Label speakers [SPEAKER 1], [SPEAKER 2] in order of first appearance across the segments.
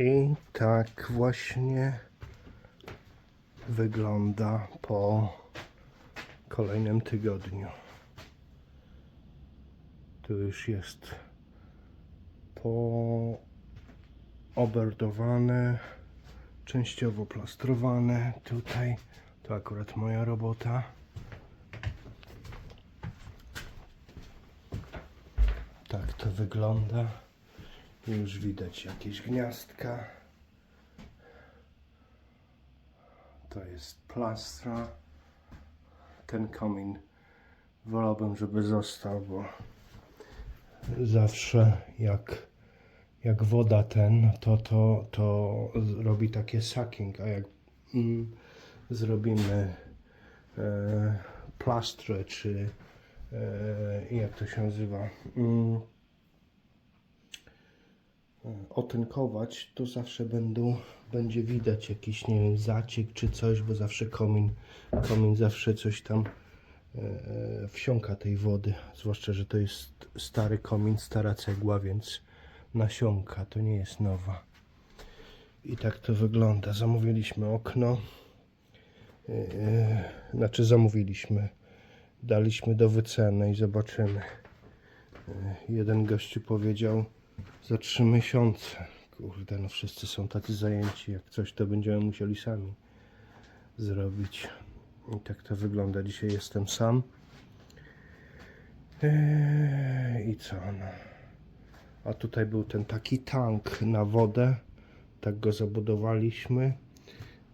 [SPEAKER 1] I tak właśnie wygląda po kolejnym tygodniu. Tu już jest pooberdowane, częściowo plastrowane. Tutaj to akurat moja robota. Tak to wygląda. Już widać jakieś gniazdka. To jest plastra. Ten komin wolałbym, żeby został, bo zawsze jak, jak woda ten, to, to, to robi takie sucking, a jak mm, zrobimy e, plastrę, czy e, jak to się nazywa, mm, otynkować, to zawsze będą, będzie widać jakiś, nie wiem, zaciek czy coś, bo zawsze komin, komin zawsze coś tam e, e, wsiąka tej wody. Zwłaszcza, że to jest stary komin, stara cegła, więc nasiąka, to nie jest nowa. I tak to wygląda. Zamówiliśmy okno. E, e, znaczy zamówiliśmy. Daliśmy do wyceny i zobaczymy. E, Jeden gościu powiedział za trzy miesiące. Kurde, no wszyscy są tacy zajęci. Jak coś, to będziemy musieli sami zrobić. I tak to wygląda. Dzisiaj jestem sam. Eee, I co no. A tutaj był ten taki tank na wodę. Tak go zabudowaliśmy.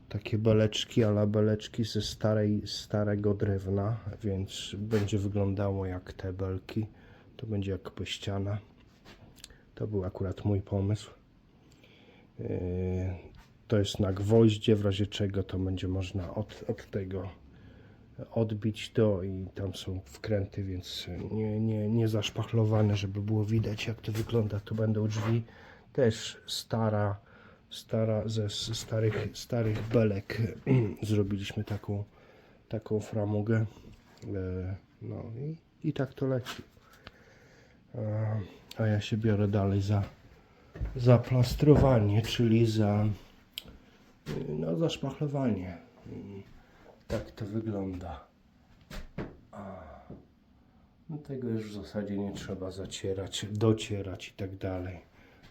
[SPEAKER 1] Takie beleczki, ale beleczki ze starej, starego drewna, więc będzie wyglądało jak te belki. To będzie jak ściana. To był akurat mój pomysł. Yy, To jest na gwoździe, w razie czego to będzie można od, od tego odbić to i tam są wkręty, więc nie, nie, nie zaszpachlowane, żeby było widać jak to wygląda. Tu będą drzwi, też stara, stara ze starych, starych belek zrobiliśmy taką, taką framugę. Yy, No i, i tak to leci. A- ja się biorę dalej za, za plastrowanie, czyli za, y, no, za tak to wygląda. No tego już w zasadzie nie trzeba zacierać, docierać i tak dalej.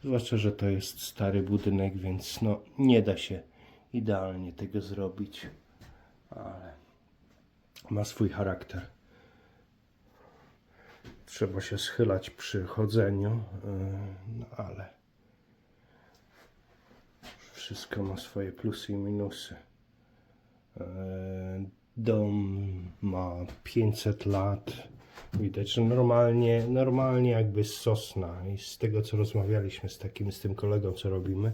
[SPEAKER 1] Zwłaszcza, że to jest stary budynek, więc no, nie da się idealnie tego zrobić, ale ma swój charakter trzeba się schylać przy chodzeniu, yy, no ale wszystko ma swoje plusy i minusy. Yy, Dom ma 500 lat. Widać, że normalnie, normalnie jakby z sosna. I z tego co rozmawialiśmy z takim, z tym kolegą, co robimy,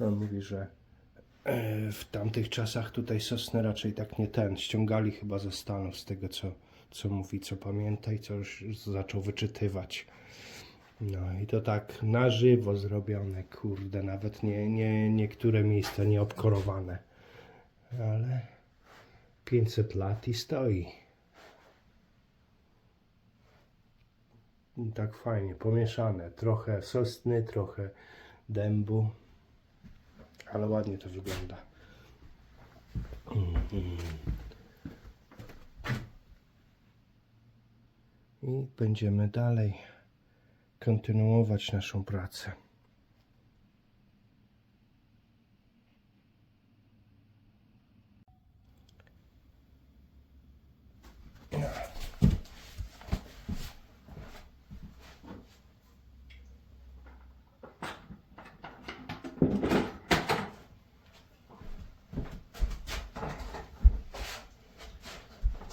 [SPEAKER 1] on mówi, że e, w tamtych czasach tutaj sosny raczej tak nie ten. Ściągali chyba ze Stanów z tego co, co mówi, co pamięta i co już zaczął wyczytywać. No i to tak na żywo zrobione, kurde, nawet nie, nie, niektóre miejsca nie obkorowane. Ale 500 lat i stoi. I Tak fajnie, pomieszane. Trochę sosny, trochę dębu. Ale ładnie to wygląda. I będziemy dalej kontynuować naszą pracę.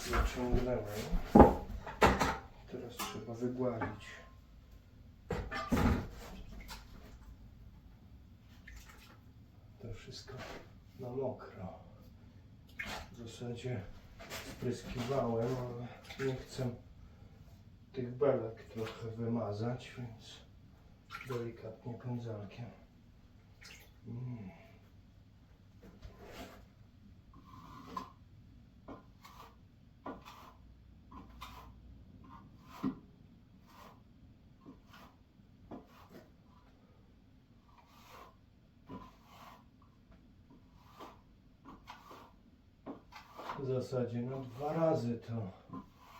[SPEAKER 1] Zaciągnąłem. Trzeba wygładzić. To wszystko na mokro. W zasadzie spryskiwałem, ale nie chcę tych belek trochę wymazać, więc delikatnie pędzelkiem. Mm. W zasadzie no dwa razy to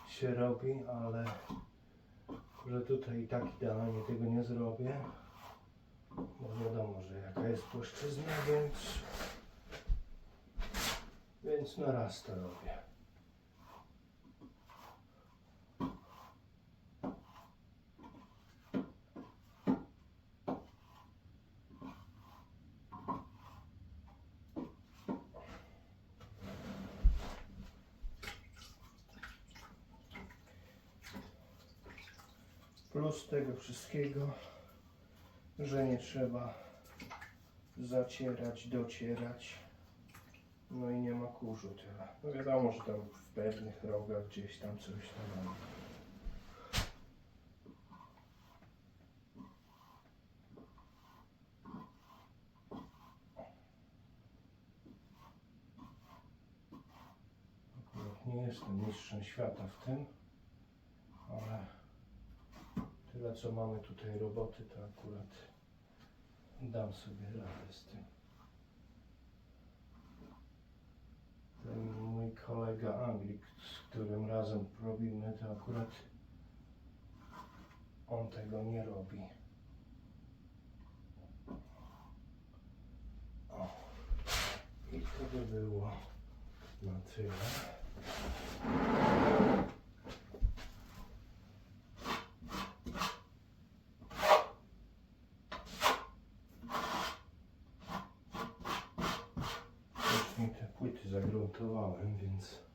[SPEAKER 1] się robi, ale że tutaj i tak idealnie tego nie zrobię. Bo wiadomo, że jaka jest płaszczyzna, więc więc na raz to robię. Plus tego wszystkiego, że nie trzeba zacierać, docierać. No i nie ma kurzu tyle. No wiadomo, że tam w pewnych rogach gdzieś tam coś tam mam. Akurat nie jestem mistrzem świata w tym, ale tyle co mamy tutaj roboty, to akurat dam sobie radę z tym. ten mój kolega Anglik, z którym razem robimy, to akurat on tego nie robi. O. I to by było na tyle. Valentin's.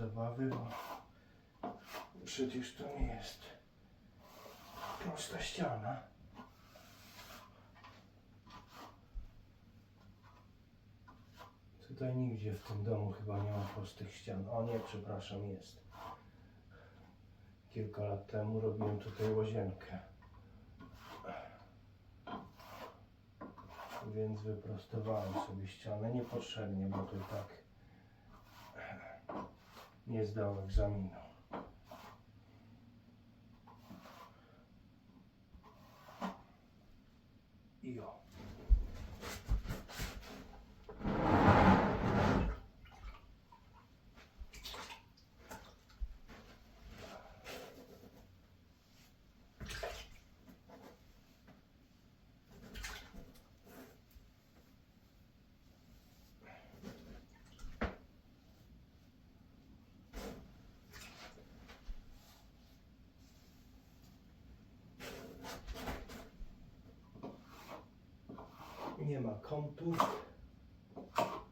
[SPEAKER 1] Zabawy, bo przecież to nie jest prosta ściana. Tutaj nigdzie w tym domu chyba nie ma prostych ścian. O nie, przepraszam, jest. Kilka lat temu robiłem tutaj łazienkę. Więc wyprostowałem sobie ścianę niepotrzebnie, bo i tak nie zdał egzaminu. I o. Nie ma kątów,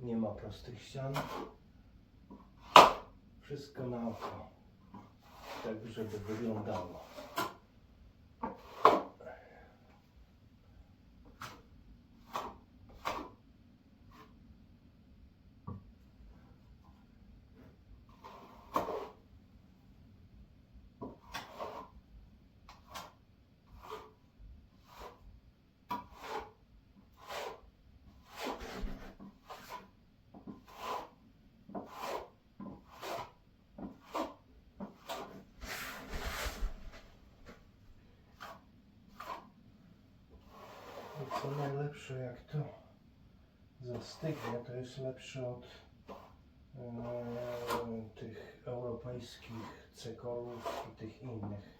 [SPEAKER 1] nie ma prostych ścian. Wszystko na oko, tak żeby wyglądało. I co najlepsze, jak to zastygnie, to jest lepsze od e, tych europejskich cekolów i tych innych.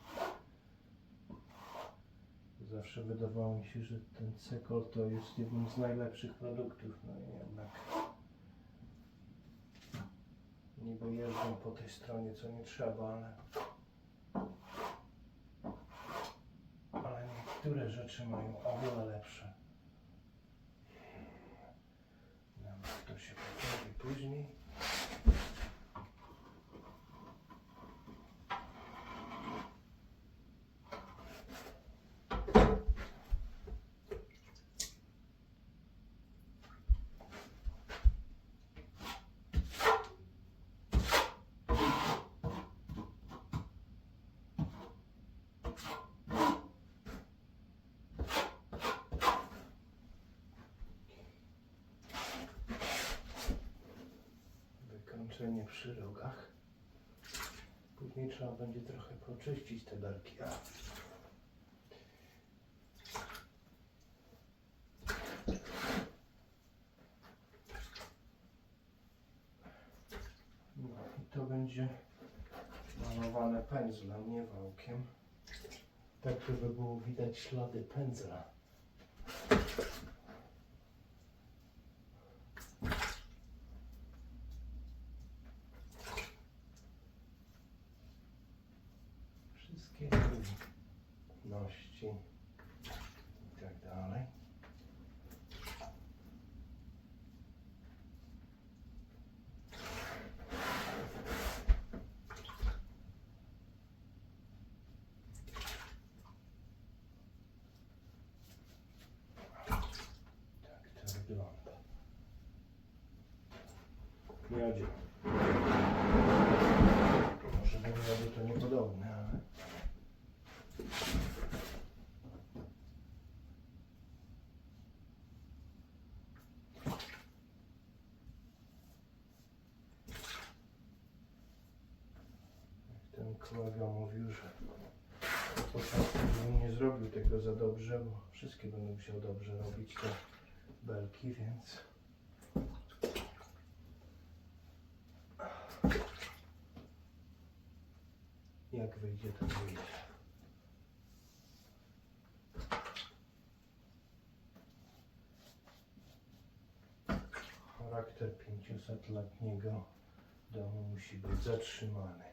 [SPEAKER 1] Zawsze wydawało mi się, że ten cekol to jest jednym z najlepszych produktów, no i jednak niby jeżdżą po tej stronie co nie trzeba, ale ale niektóre rzeczy mają o wiele lepsze. To się poprawi później. Wykończenie przy rogach. Później trzeba będzie trochę poczyścić te belki. A. No i to będzie malowane pędzlem, nie wałkiem. Tak, żeby było widać ślady pędzla. Wszystkie trudności i tak dalej. Tak to wygląda. Miodzie. Może miodu to niepodobne, ale... Jak ten kolega mówił, że nie zrobił tego za dobrze, bo wszystkie będę musiał dobrze robić te belki, więc... Jak wyjdzie, to wyjdzie. Charakter 500-letniego domu musi być zatrzymany.